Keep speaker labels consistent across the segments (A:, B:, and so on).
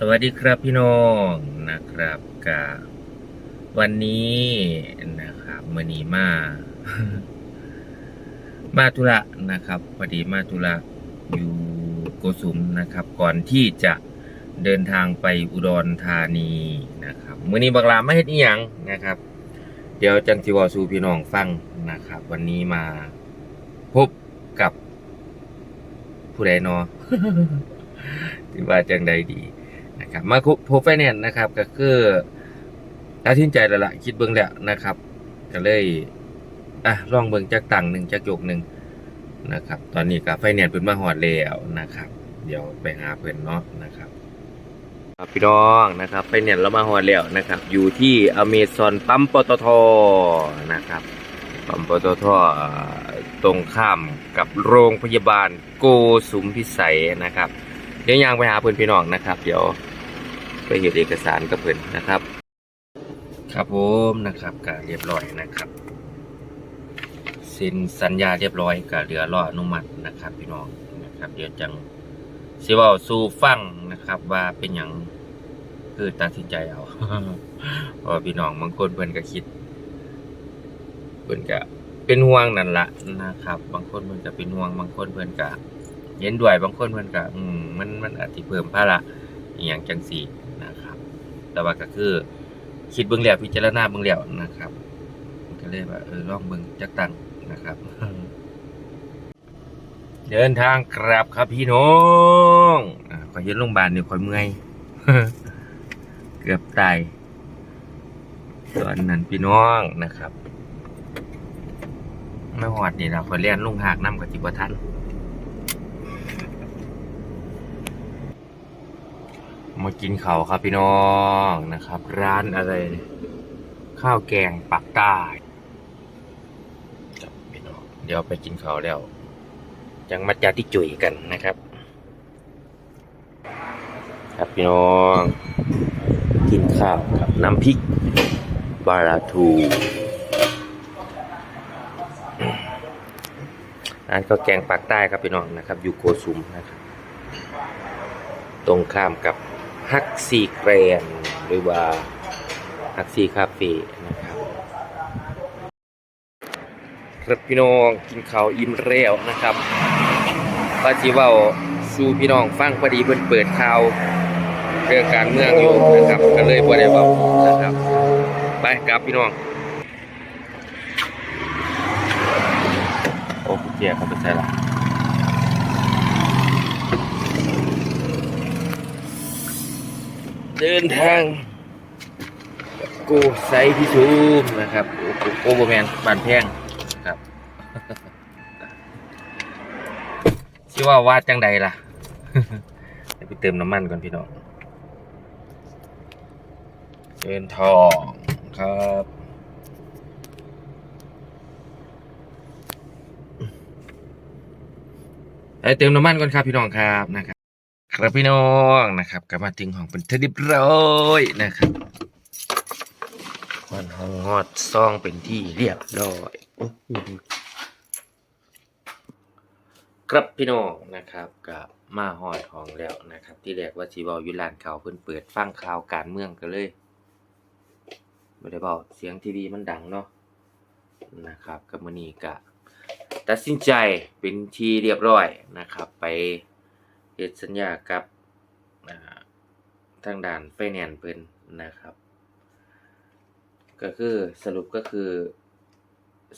A: สวัสดีครับพี่น้องนะครับกะวันนี้นะครับมือนีมา มาธุระนะครับพอดีมาธุระอยู่โกสุมนะครับ ก่อนที่จะเดินทางไปอุดรธานีนะครับมือนี้บักลาไม่เห็นอีหยังนะครับ เดี๋ยวจังสิวาสูพี่น้องฟังนะครับ วันนี้มาพบกับผู้ใดเนอที่ว่าจังใดดี นะครับมาพบไฟแนนซ์นะครับก็คือตัดสินใจแล้วล่ะคิดเบิ่งแล้วนะครับ ก็เลยอะลองเบิ่งจักตังหนึ่งจักโยกหนึ่งนะครับ ตอนนี้ก็ไฟแนนซ์เพิ่นมาฮอดแล้วนะครับ เดี๋ยวไปหาเพิ่นเนาะนะครับพี่น้องนะครับไฟแนนซ์เรามาฮอดแล้วนะครับ อยู่ที่อเมซอนปั๊มปตทนะครับปั๊มปตทอ่าตรงข้ามกับโรงพยาบาลโกสุมพิสัยนะครับเดี๋ยวยางไปหาเพื่อนพี่น้องนะครับ เดี๋ยว ไปเห็นเอกสารกับเพื่อนนะครับ ครับผมนะครับก็เรียบร้อยนะครับเซ็นสัญญาเรียบร้อยก็เหลือรออนุมัตินะครับ พี่น้องนะครับเดี๋ยวจังสิเว่าสู่ฟังนะครับ ว่าเป็นอย่างคือตัดสินใจเอาเพราะว่าพี่น้องบางคนเพื่อนก็คิดเพื่อนก็เป็นห่วงนั่นละนะครับ บางคนเพื่อนก็เป็นห่วง บางคนเพื่อนก็เห็นด้วยบางคนเพิ่นก็อืมมันมันอาจสิเพิ่มภาระอีหยังจังซี่ แต่ว่าก็คือ คิดเบิ่งแล้วพิจารณาเบิ่งแล้วนะครับก็เลยว่าเออลองเบิ่งจักตังนะครับ เดินทางกลับครับพี่น้องอขอยเห็นโรงพยาบาลนี่ข่อยเมื่อยเกือบตายตอนนั้นพี่น้องนะครับไมาฮอดนี่ล่ะข่อยเรียนลุงหากน้ำกับจิบ่ทัน มากินเขาครับพี่น้องนะครับ ร้านอะไร ข้าวแกงปักใต้ครับพี่น้องเดี๋ยวไปกินเขาแล้วจังมาจาที่จุ๋ยกันนะครับ ครับพี่น้อง กินข้าวกับน้ำพริกบาราทูร้านข้าวแกงปากใต้ครับพี่น้องนะครับ อยู่โกสุมนะครับ ตรงข้ามกับ ฮักซีแกรนหรือว่าฮักซีคาเฟ่นะครับครับพี่น้องกินข้าวอิ่มแล้วนะครับว่าจีว่าสู่พี่น้องฟังพอดีเพิ่นเปิดข่าวเรื่องการเมืองอยู่นะครับก็เลยบ่ได้เว้านะครับไปกับพี่น้องโอ้คุณเจียเขาไปใช่ละ เดินทางกูไซพิชูมนะครับโอ้โหโอเวอร์แมนบานแพงครับชื่อว่าวาดจังใดล่ะเดี๋ยวไปเติมน้ำมันก่อนพี่น้องเดินทองครับไปเติมน้ำมันก่อนครับพี่น้องครับนะครับ ครับพี่น้องนะครับกลับมาถึงห้องเป็นที่เรียบร้อยนะครับมันห้องฮอดซองเป็นที่เรียบร้อยครับพี่น้องนะครับกับมาฮอดห้องแล้วนะครับ ที่แรกว่าสีบอยุลานข่าวเพิ่นเปิดฟังข่าวการเมืองกันเลยไม่ได้บอกเสียงทีวีมันดังเนาะนะครับกับมือนี้กะตัดสินใจเป็นที่เรียบร้อยนะครับ ไป เฮ็ดสัญญากับทางด่านไฟแนนซ์เพิ่นนะครับ ก็คือสรุปก็คือ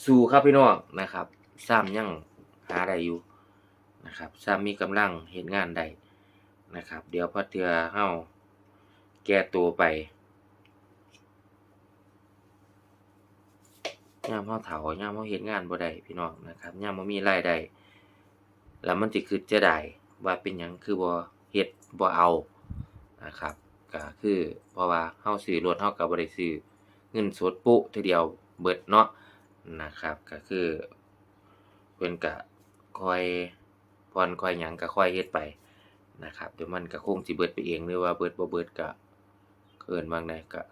A: สู้ครับพี่น้องนะครับซ้ำยังหาได้อยู่นะครับซ้ำมีกำลังเห็นงานได้นะครับ เดี๋ยวพอเทือเฮาแก้ตัวไปยามเฮาเฒ่ายามเฮาเฮ็ดงานบ่ได้พี่น้องนะครับยามบ่มีรายได้แล้วมันสิคือจะได้ ว่าเป็นหยังคือบ่เฮ็ดบ่เอานะครับก็คือเพราะว่าเฮาซื้อรถเฮาก็บ่ได้ซื้อเงินสดปุ๊ทีเดียวเบิดเนาะนะครับก็คือเพิ่นก็คอยผ่อนคอยหยังก็ค่อยเฮ็ดไปนะครับเดี๋ยวมันก็คงสิเบิดไปเองหรือว่าเบิดบ่เบิดก็เอิ้นว่าไดก็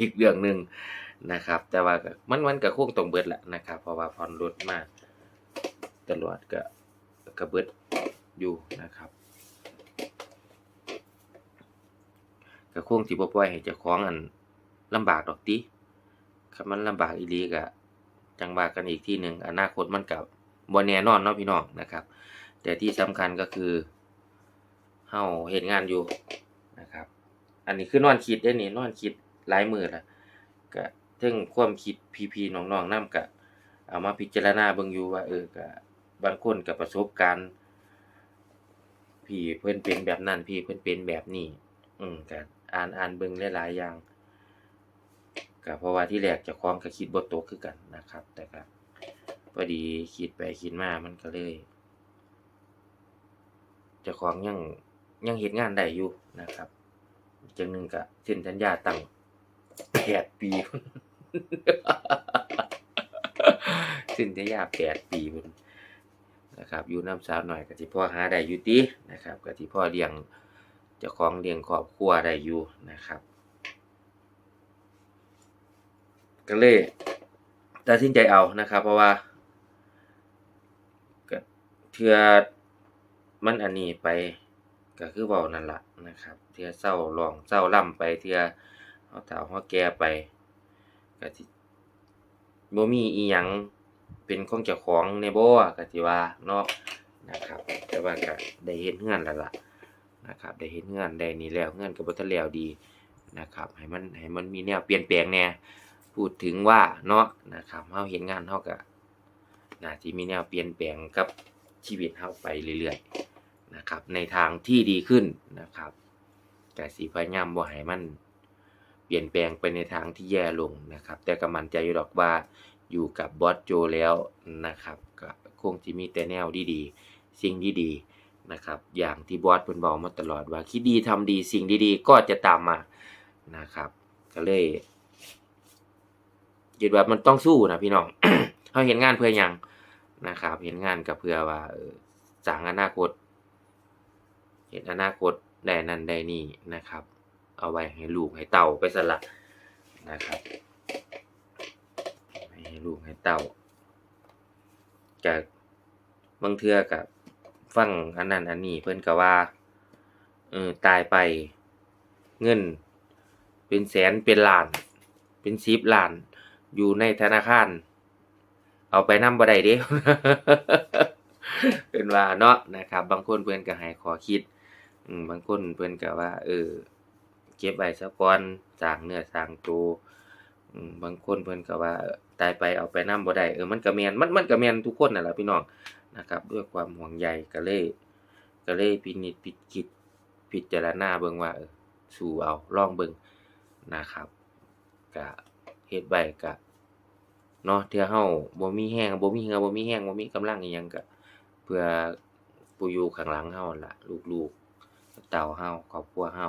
A: อีกเรื่องหนึงนะครับ แต่ว่ามันมันก็คงต้องเบิดแหละนะครับ เพราะว่าผ่อนรถมาตลอดก็ก็เบิด อยู่นะครับก็คงสิบ่ปล่อยให้เจ้าของอันลำบากดอกติคันมันลำบากอีหลีก็จังว่ากันอีกที่หนึ่งอนาคตมันก็บ่แน่นอนเนาะพี่น้องนะครับ แต่ที่สำคัญก็คือเฮาเฮ็ดงานอยู่นะครับ อันนี้คือนอนคิดได้นี่นอนคิดหลายมือล้วก็ถึงความคิดพี่ๆน้องๆนำก็เอามาพิจารณาเบิ่งอยู่ว่าเออก็บางคนก็ประสบการณ์ พี่เพิ่อนเป็นแบบนั้นพี่เพิ่อนเป็นแบบนี้อืมก็อ่านอ่านเบิ่งหลายๆอย่างก็เพราะว่าที่แรกเจ้าของก็คิดบ่ตกคือกันนะครับ แต่ก็พอดีคิดไปคิดมามันก็เลยเจ้าของยังยังเฮ็ดงานได้อยู่นะครับจังหนึ่งก็เซ็นสัญญาตั้ง8ปีเซ็นสัญญา8ปีพุ่น นะครับอยู่น้ำสาวหน่อยก็สิพ่อหาได้อยู่ตินะครับก็สิพ่อเลี้ยงเจ้าของเลี้ยงครอบครัวได้อยู่นะครับก็เลยตัดสินใจเอานะครับ เพราะว่าเทือมันอันนี้ไปก็คือเว้านั่นแหละนะครับ เทือเศร้าร้องเศร้าล่ำไปเทือเฮาเฒ่าเฮาแก่ไปก็สิบ่มีอีหยัง เป็นของเจ้าของในบ่ก็สิว่าเนาะนะครับ แต่ว่าก็ได้เฮ็ดเฮือนแล้วล่ะนะครับ ได้เฮ็ดเฮือนได้นี่แล้วเฮือนก็บ่ทันแล้วดีนะครับ ให้มันให้มันมีแนวเปลี่ยนแปลงแน่พูดถึงว่าเนาะนะครับเฮาเฮ็ดงานเฮาก็น่าสิมีแนวเปลี่ยนแปลงกับชีวิตเฮาไปเรื่อยๆนะครับ ในทางที่ดีขึ้นนะครับก็สิพยายามบ่ให้มันเปลี่ยนแปลงไปในทางที่แย่ลงนะครับ แต่ก็มั่นใจอยู่ดอกว่า อยู่กับบอสโจแล้วนะครับก็คงจะมีแต่แนวดีๆ สิ่งดีๆนะครับ อย่างที่บอสเพิ่นบอกมาตลอดว่าคิดดีทำดีสิ่งดีๆ ก็จะตามมานะครับ ก็เลยคิดว่ามันต้องสู้นะพี่น้องเฮาเห็นงานเพื่อหยังนะครับ เห็นงานก็เพื่อว่าสร้างอนาคต เห็นอนาคตได้นั่นได้นี่นะครับ เอาไว้ให้ลูกให้เต่าไปสละนะครับ ลูกให้เต้าจากบางเทื่อกับฟังอันนั้นอันนี้เพิ่นก็ว่าเออตายไปเงิน เป็นแสนเป็นล้าน เป็นสิบล้าน อยู่ในธนาคาร เอาไปนำบ่ได้เด้เป็นว่าเนาะนะครับ บางคนเพิ่อนก็ให้ขอคิดบางคนเพิ่อนก็ว่า เออ เก็บไว้ซะก่อนสร้างเนื้อสร้างตัวบางคนเพิ่อนก็ว่า ตายไปเอาไปน้ำบ่ได้เออมันก็แม่นมันมันก็แม่นทุกคนนั่นล่ะพี่น้องนะครับ ด้วยความห่วงใยก็เลยก็เลยพินิจพิคิดพิจารณาเบิ่งว่าเออสู้เอาลองเบิ่งนะครับก็เฮ็ดไว้ก็เนาะเทื่อเฮาบ่มีแรงบ่มีเหือบ่มีแรงบ่มีกำลังอิหยังก็เพื่อผู้อยู่ข้างหลังเฮาล่ะ ลูกๆเต้าเฮาครอบครัวเฮา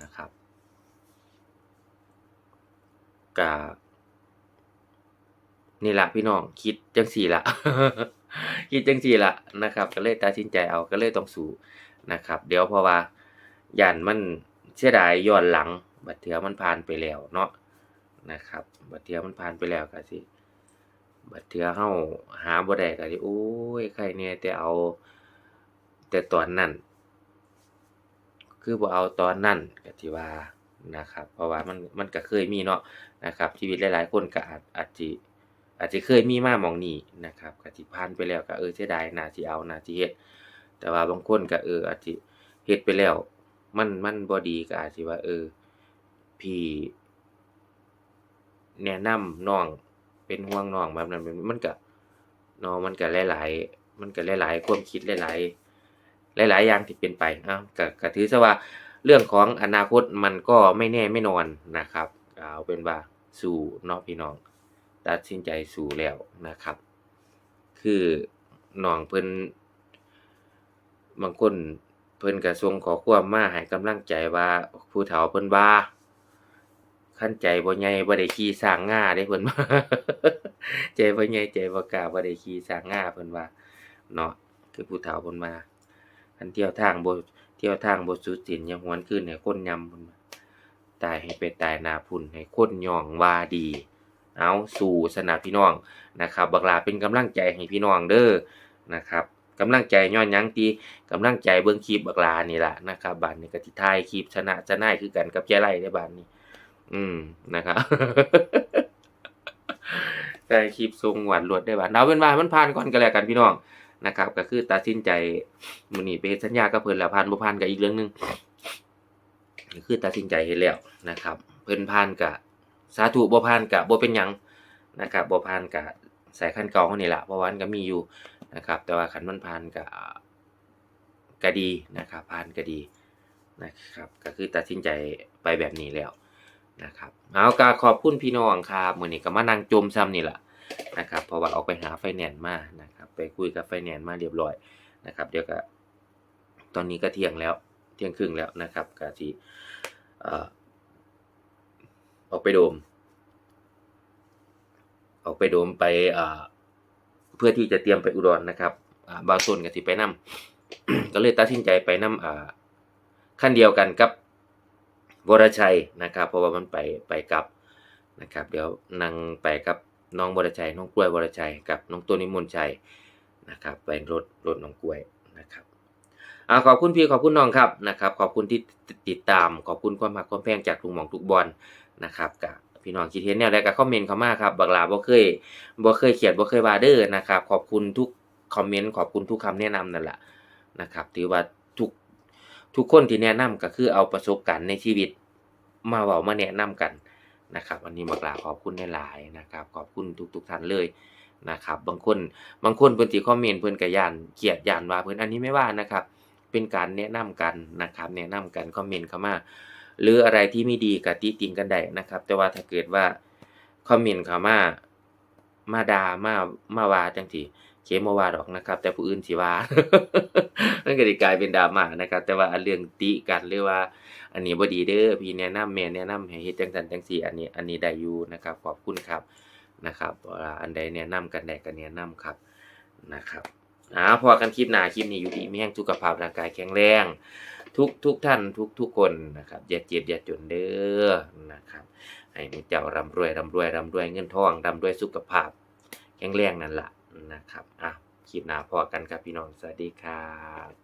A: นะครับก็ นี่แหละพี่น้องคิดจังซี่ละคิดจังซี่ละนะครับ ก็เลยตัดสินใจเอาก็เลยต้องสู้นะครับ เดี๋ยวเพราะว่าย่านมันเสียดายย้อนหลัง บัดเทือมันผ่านไปแล้วเนาะนะครับ บัดเทือมันผ่านไปแล้วก็สิบัดเทือเฮาหาบ่ได้ก็สิโอ้ยใครแหน่แต่เอา แต่ตอนนั้น คือบ่เอาตอนนั้นก็สิว่านะครับ เพราะว่ามันมันก็เคยมีเนาะนะครับ ชีวิตหลายๆคนก็อาจอาจสิ อาจสิเคยมีมาหมองนี้นะครับก็สิผ่านไปแล้วก็เออเสียดายนาสิเอานาสิเฮ็ดแต่ว่าบางคนก็เอออาจสิเฮ็ดไปแล้ว มันมันบ่ดีก็อาจสิว่า เออ พี่แนะนำน้องเป็นห่วงน้องแบบนั้นแบบนี้มันก็เนาะมันก็หลายๆมันก็หลายๆความคิดหลายๆหลาย ๆ อย่างที่เป็นไปอ้าก็ก็ถือซะว่าเรื่องของอนาคตมันก็ไม่แน่ไม่นอนนะครับ เอาเป็นว่าสู้เนาะพี่น้อง ตัดสินใจสู้แล้วนะครับ คือน้องเพิ่นบางคนเพิ่นก็ส่งขอความมาให้กำลังใจว่าผู้เฒ่าเพิ่นว่าคันใจบ่ใหญ่บ่ได้ขี่สร้างง่าเด้เพิ่นว่าใจบ่ใหญ่ใจบ่กล้าบ่ได้ขี่สร้างง่าเพิ่นว่าเนาะคือผู้เฒ่าเพิ่นมาคันเที่ยวทางบ่เที่ยวทางบ่สุดสินย่าหวนคืนให้คนยำเพิ่นว่าตายให้ไปตายหน้าพุ่นให้คนย่องว่าดี เอาสู่สนะพี่น้องนะครับบักลาเป็นกำลังใจให้พี่น้องเด้อนะครับกำลังใจย้อนยังที่กำลังใจเบิ่งคลิปบักลานี่แหละนะครับบัดนี้ก็สิถ่ายคลิปชนะชนะคือกันกับยายไร่ในบัดนี้ อืมนะครับถ่คลิปส่งหวานรวดได้บัดเอาเป็นว่ามันผ่านก่อนก็แล้วกันพี่น้องนะครับ ก็คือตัดสินใจมือนีไปเฮ็ดสัญญากับเพิ่นแล้วผ่านบ่ผ่านก็อีกเรื่องหนึงคือตัดสินใจเฮ็ดแล้วนะครับ เพิ่นผ่านก็ สาธุบ่ผ่านก็บ่เป็นหยังนะครับบ่ผ่านก็ใส่คันเก่าเฮานี่ละเพราะว่ามันก็มีอยู่นะครับ แต่ว่าคันมันผ่านก็ก็ดีนะครับผ่านก็ดีนะครับ ก็คือตัดสินใจไปแบบนี้แล้วนะครับเอาก็ขอบคุณพี่น้องครับมื้อนี้ก็มานั่งจมซ้ำนี่ละนะครับเพราะว่าออกไปหาไฟแนนซ์มานะครับ ไปคุยกับไฟแนนซ์มาเรียบร้อยนะครับ เดี๋ยวก็ตอนนี้ก็เที่ยงแล้วเที่ยงครึ่งแล้วนะครับก็สิเอ่อ ออกไปโดม ออกไปโดมไปเพื่อที่จะเตรียมไปอุดรนะครับบางส่วนก็สิไปนํก็เลยตัดสินใจไปนำขั้นเดียวกันกับวรชัยนะครับ เพราะว่ามันไปไปกลับนะครับ เดี๋ยวนั่งไปกับน้องวรชัย น้องกล้วยวรชัย กับน้องตัวนิมนต์ชัยนะครับไปรถรถน้องกล้วยนะครับอาขอบคุณพี่ขอบคุณน้องครับนะครับ ขอบคุณที่ติดตามขอบคุณความหักความแพงจากทุกหมองทุกบอล นะครับกับพี่น้องคิดเห็นแนวใดก็คอมเมนต์เข้ามาครับบักลาบ่เคยบ่เคยเขียนบ่เคยว่าเด้อนะครับ ขอบคุณทุกคอมเมนต์ขอบคุณทุกคำแนะนำนั่นแหละนะครับถือว่าทุกทุกคนที่แนะนำก็คือเอาประสบการณ์ในชีวิต มาเว้ามาแนะนำกันนะครับวันนี้บักลาขอบคุณหลายๆนะครับ ขอบคุณทุก ๆท่านเลยนะครับ บางคนบางคนเพิ่นสิคอมเมนต์เพิ่นก็ย่านเกียดยานว่าเพิ่อนอันนี้ไม่ว่านะครับ เป็นการแนะนำกันนะครับ แนะนำกันคอมเมนต์เข้ามา หรืออะไรที่ไม่ดีก็ติติงกันได้นะครับ แต่ว่าถ้าเกิดว่าคอมเมนต์เขามามาด่ามามาว่าจังซี่เขมบ่ว่าดอกนะครับ แต่ผู้อื่นสิว่ามันก็สิกลายเป็นดราม่านะครับ แต่ว่าเรื่องติกันหรือว่า อันนี้บ่ดีเด้อพี่แนะนำแม่แนะนำให้เฮ็ดจังซั่นจังซี่อันนี้อันนี้ได้อยู่นะครับ ขอบคุณครับนะครับอันใดแนะนำกันได้ก็แนะนำครับนะครับ อ่าพอกันคลิปหน้าคลิปนี้อยู่ดีมีแรงสุขภาพร่างกายแข็งแรง ทุกทุกท่านทุกทุกคนนะครับอย่าเจ็บอย่าจนเด้อนะครับให้มีเจ้าร่ำรวยร่ำรวยร่ำรวยเงินทองร่ำรวยสุขภาพ แข็งแรงนั่นแหละนะครับอะคลิปหน้าพอกันครับพี่น้องสวัสดีครับ